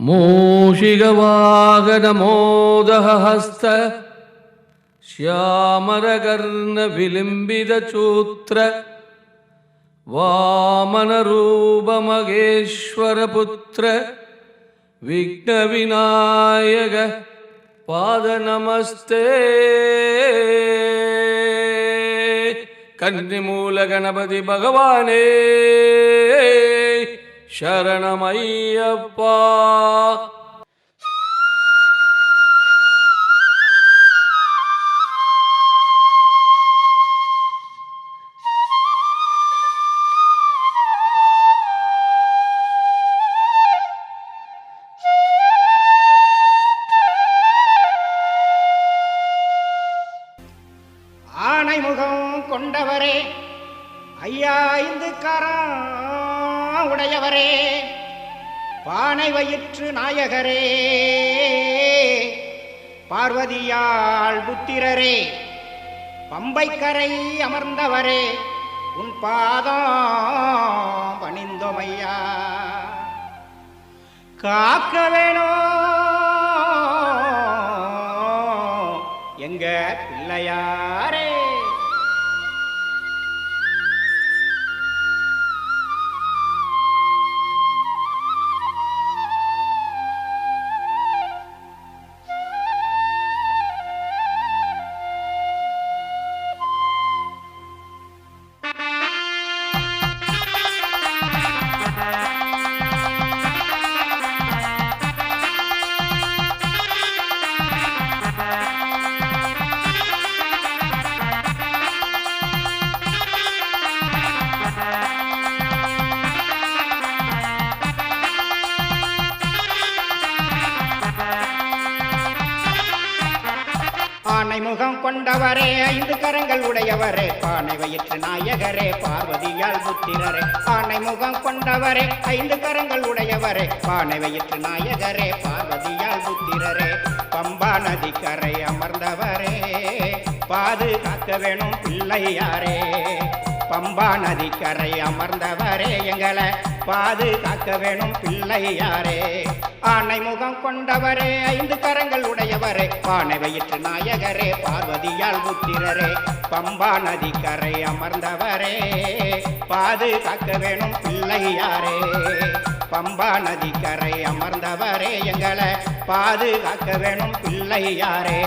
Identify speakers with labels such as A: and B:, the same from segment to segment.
A: मूषिगवागनमोदहस्त श्यामरकर्णविलिम्बितचूत्र वामनरूपमगेश्वरपुत्र विघ्नविनायक पादनमस्ते கன்னிமூலகணபதி பகவானே சரணமையப்பா.
B: ஆனை கொண்டவரே ஐயா ஐந்து கரம் உடையவரே. பானை வயிற்று நாயகரே. பார்வதியாள் புத்திரரே பம்பைக்கரை அமர்ந்தவரே உன் பாதம் பணிந்தோமையா. காக்க வேணோ எங்க பிள்ளையாரே. பானை முகம் கொண்டவரே ஐந்து கரங்கள் உடையவரே பானை வயிற்று நாயகரே பார்வதியால் புத்திரரே. பானை முகம் கொண்டவரே ஐந்து கரங்கள் உடையவரே பானை வயிற்று நாயகரே பார்வதியால் புத்திரரே. பம்பா நதிக்கரை அமர்ந்தவரே பாதுகாக்க வேணும் பிள்ளையாரே. பம்பா நதிக்கரை அமர்ந்தவரே எங்களை பாதுகாக்க வேணும் பிள்ளையாரே ஆனை முகம் கொண்டவரே ஐந்து கரங்கள் உடையவரே. பானை வயிற்று நாயகரே பார்வதியால் புத்திரரே பம்பா நதிக்கரை அமர்ந்தவரே பாதுகாக்க வேணும் பிள்ளையாரே பம்பா நதிக்கரை அமர்ந்தவரே எங்களை பாதுகாக்க வேணும் பிள்ளையாரே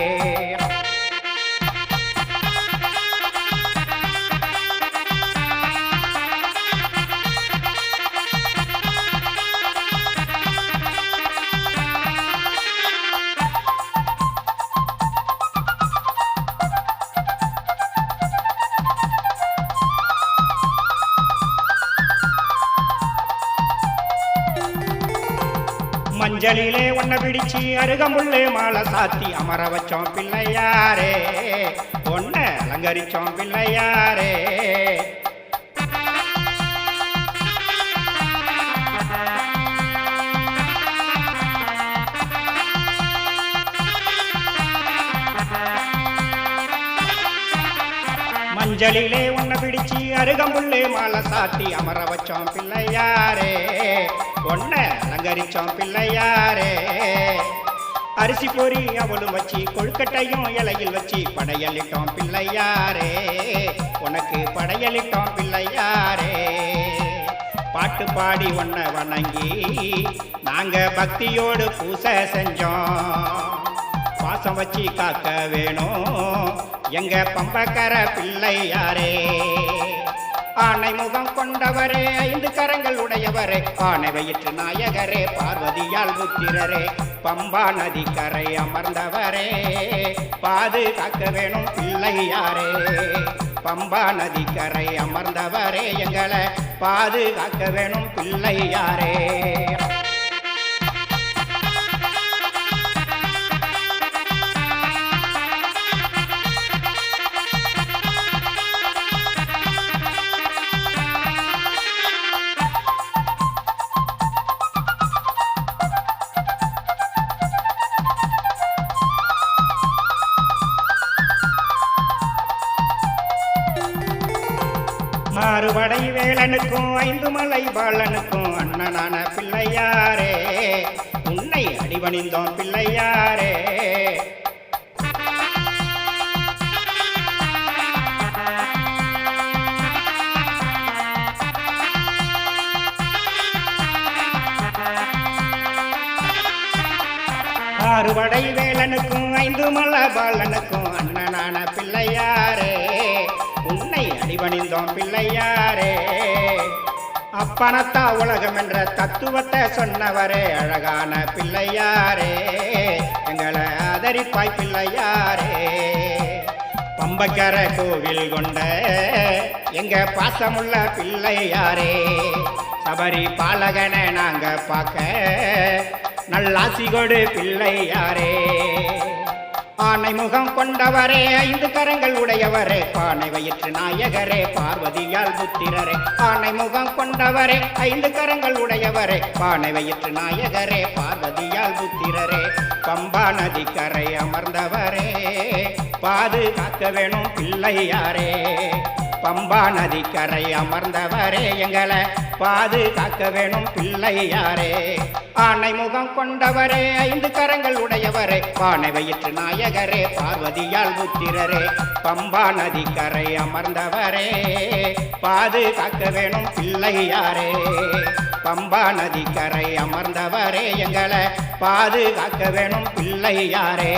B: மஞ்சளிலே உன்னை பிடிச்சி அருகமுள்ளே மாலை சாத்தி அமர வச்சோம் பிள்ளையாரே. பொண்ணை அலங்கரிச்சோம் பிள்ளையாரே. மஞ்சளிலே உன்னை பிடிச்சி அருகம்புள்ளே மாலை சாத்தி அமர வச்சோம் பிள்ளையாரே. ஒன்ன அலங்கரிச்சோம் பிள்ளையாரே. அரிசி பொறி அவளும் வச்சு கொழுக்கட்டையும் இலையில் வச்சு படையலிட்டோம் பிள்ளையாரே. உனக்கு படையலிட்டோம் பிள்ளையாரே. பாட்டு பாடி ஒன்ன வணங்கி நாங்க பக்தியோடு பூசை செஞ்சோம். பாசம் வச்சு காக்க வேணும் எங்க பம்பக்கர பிள்ளையாரே. ஆனை முகம் கொண்டவரே ஐந்து கரங்கள் உடையவரே. ஆனை வயிற்று நாயகரே பார்வதியால் புத்திரரே பம்பா நதி கரை அமர்ந்தவரே. பாதுகாக்க வேணும் பிள்ளையாரே. பம்பா நதி கரை அமர்ந்தவரே எங்களை பாதுகாக்க வேணும் பிள்ளையாரே. படை வேலனுக்கும் ஐந்து மலை பாலனுக்கும் அண்ணனான பிள்ளையாரே. உன்னை அடிபணிந்தோம் பிள்ளையாரே. ஆறுபடை வேலனுக்கும் ஐந்து மலை பாலனுக்கும் அண்ணனான பிள்ளையார். செய்தோம் பிள்ளையாரே. அப்பனத்தா உலகம் என்ற தத்துவத்தை சொன்னவரே அழகான பிள்ளையாரே. எங்களை ஆதரிப்பாய் பிள்ளையாரே. பம்பக்கர கோவில் கொண்ட எங்க பாசமுள்ள பிள்ளையாரே. சபரி பாலகனை நாங்க பார்க்க நல்லாசி கொடு பிள்ளையாரே. ஆனை முகம் கொண்டவரே ஐந்து கரங்கள் உடையவரே பானை வயிற்று நாயகரே பார்வதியால் புத்திரரே. ஆனை முகம் கொண்டவரே ஐந்து கரங்கள் உடையவரே பானை வயிற்று நாயகரே பார்வதியால் புத்திரரே. பம்பா நதி கரை அமர்ந்தவரே பாதுகாக்க வேணும் பிள்ளையாரே. பம்பா நதிக்கரை அமர்ந்தவரே எங்களை பாதுகாக்க வேணும் பிள்ளையாரே ஆனை முகம் கொண்டவரே ஐந்து கரங்கள் உடையவரே பானை வயிற்று நாயகரே பார்வதியால் புத்திரரே பம்பா நதிக்கரை அமர்ந்தவரே பாதுகாக்க வேணும் பிள்ளையாரே பம்பா நதிக்கரை அமர்ந்தவரே எங்களை பாதுகாக்க வேணும் பிள்ளையாரே